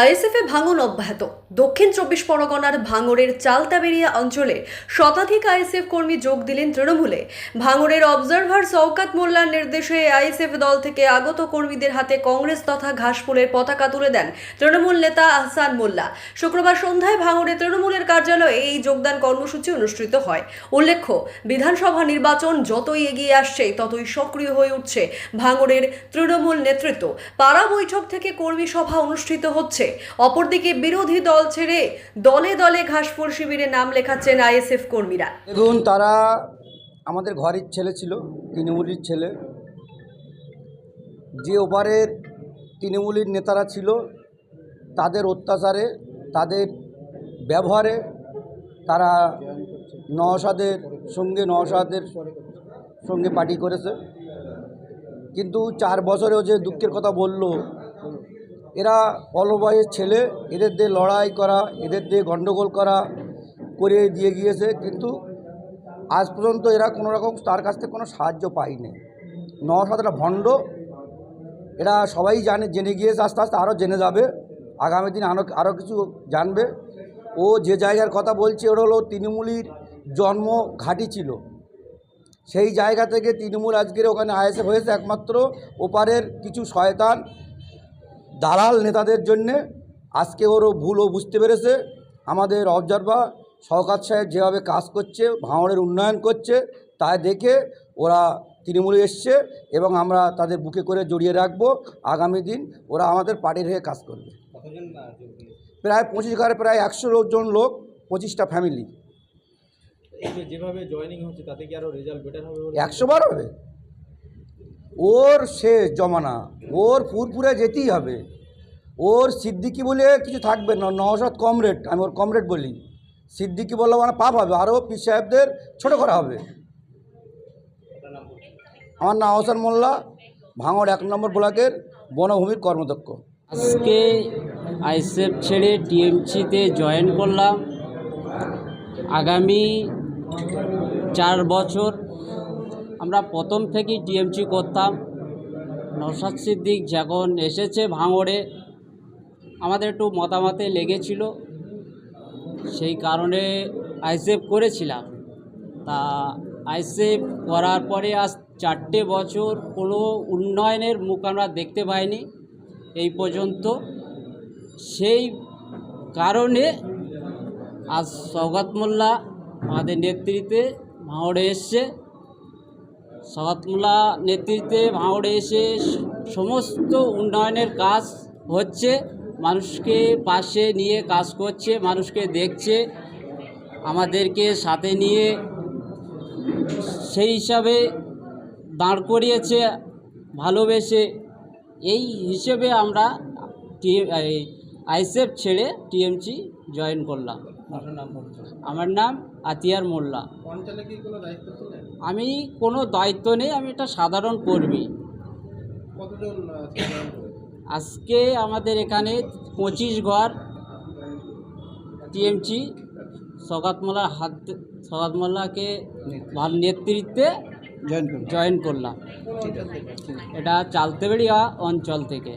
আইএসএফে ভাঙন অব্যাহত। দক্ষিণ চব্বিশ পরগনার ভাঙড়ের চালতাবেরিয়া অঞ্চলে শতাধিক আইএসএফ কর্মী যোগ দিলেন তৃণমূলে। ভাঙড়ের অবজারভার সৌকাত মোল্লার নির্দেশে আইএসএফ দল থেকে আগত কর্মীদের হাতে কংগ্রেস তথা ঘাসফুলের পতাকা তুলে দেন তৃণমূল নেতা আহসান মোল্লা। শুক্রবার সন্ধ্যায় ভাঙড়ে তৃণমূলের কার্যালয়ে এই যোগদান কর্মসূচি অনুষ্ঠিত হয়। উল্লেখ্য, বিধানসভা নির্বাচন যতই এগিয়ে আসছে, ততই সক্রিয় হয়ে উঠছে ভাঙড়ের তৃণমূল নেতৃত্ব। পাড়া বৈঠক থেকে কর্মী সভা অনুষ্ঠিত হচ্ছে। অপরদিকে বিরোধী দল ছেড়ে দলে দলে ঘাসফুল শিবিরে নাম লেখাচ্ছেন আইএসএফ কর্মীরা। দেখুন, তারা আমাদের ঘরের ছেলে ছিল, তৃণমূলীর ছেলে। যে ওপারের তৃণমূলীর নেতারা ছিল, তাদের অত্যাচারে, তাদের ব্যবহারে তারা নওশাদের সঙ্গে নওশাদের সঙ্গে পার্টি করেছে। কিন্তু চার বছরেও যে দুঃখের কথা বলল এরা অল্প বয়সের ছেলে, এদের দিয়ে লড়াই করা, এদের দিয়ে গণ্ডগোল করা করে দিয়ে গিয়েছে, কিন্তু আজ পর্যন্ত এরা কোনো রকম তার কাছ থেকে কোনো সাহায্য পায়নি। ন সাতটা ভণ্ড, এরা সবাই জানে, জেনে গিয়েছে, আস্তে আস্তে আরও জেনে যাবে, আগামী দিন আরও আরও কিছু জানবে। ও যে জায়গার কথা বলছে, ওটা হলো তৃণমূলীর জন্ম ঘাঁটি ছিল। সেই জায়গা থেকে তৃণমূল আজকের ওখানে আইএসএফ হয়েছে একমাত্র, ওপারের কিছু শয়তান দালাল নেতাদের জন্যে আজকে ওরও ভুলও বুঝতে পেরেছে। আমাদের অবজারভার শওকাত সাহেব যেভাবে কাজ করছে ভাঙড়ের উন্নয়ন করছে তা দেখে ওরা তৃণমূলে এসছে এবং আমরা তাদের বুকে করে জড়িয়ে রাখব। আগামী দিন ওরা আমাদের পার্টির হয়ে কাজ করবে। প্রায় পঁচিশ ঘরে প্রায় একশো জন লোক পঁচিশটা ফ্যামিলি যেভাবে জয়েনিং হচ্ছে তাতে কি আরও রেজাল্ট বেটার হবে একশো বার হবে। ওর শেষ জমানা, ওর পুরপুরে যেতেই হবে। ওর সিদ্দিকি বলে কিছু থাকবে না, নওশাদ কমরেড আমি ওর কমরেড বলি। সিদ্দিকি বললে মানে পাপ হবে, আরও পীর সাহেবদের ছোটো করা হবে। আমার নাম আহসান মোল্লা, ভাঙড় এক নম্বর ব্লকের বনভূমির কর্মদক্ষ আজকে আইসেফ ছেড়ে টিএমসিতে জয়েন করলাম। আগামী চার বছর আমরা প্রথম থেকেই টিএমসি করতাম। নৌসাদ সিদ্দিক যখন এসেছে ভাঙড়ে, আমাদের একটু মতামতে লেগেছিল। সেই কারণে আইসেফ করেছিলাম। তা আইসেফ করার পরে আজ চারটে বছর কোনো উন্নয়নের মুখ আমরা দেখতে পাইনি এই পর্যন্ত। সেই কারণে আজ সৌগত মোল্লা আমাদের নেতৃত্বে ভাঙড়ে এসছে। মোল্লা নেতৃত্বে ভাঙড়ে এসে সমস্ত উন্নয়নের কাজ হচ্ছে, মানুষকে পাশে নিয়ে কাজ করছে, মানুষকে দেখছে, আমাদেরকে সাথে নিয়ে সেই হিসাবে দাঁড় করিয়েছে, ভালোবেসে। এই হিসেবে আমরা আইসেফ ছেড়ে টিএমসি জয়েন করলাম। আমার নাম আতিয়ার মোল্লা। অঞ্চলে কি কোনো দায়িত্ব ছিলেন? আমি কোনো দায়িত্ব নেই আমি একটা সাধারণ কর্মী? আজকে আমাদের এখানে পঁচিশ ঘর টিএমসি সগাত মোল্লার হাত সগাত মোল্লাকে ভালো নেতৃত্বে জয়েন করলাম। এটা চালতেবেড়িয়া অঞ্চল থেকে।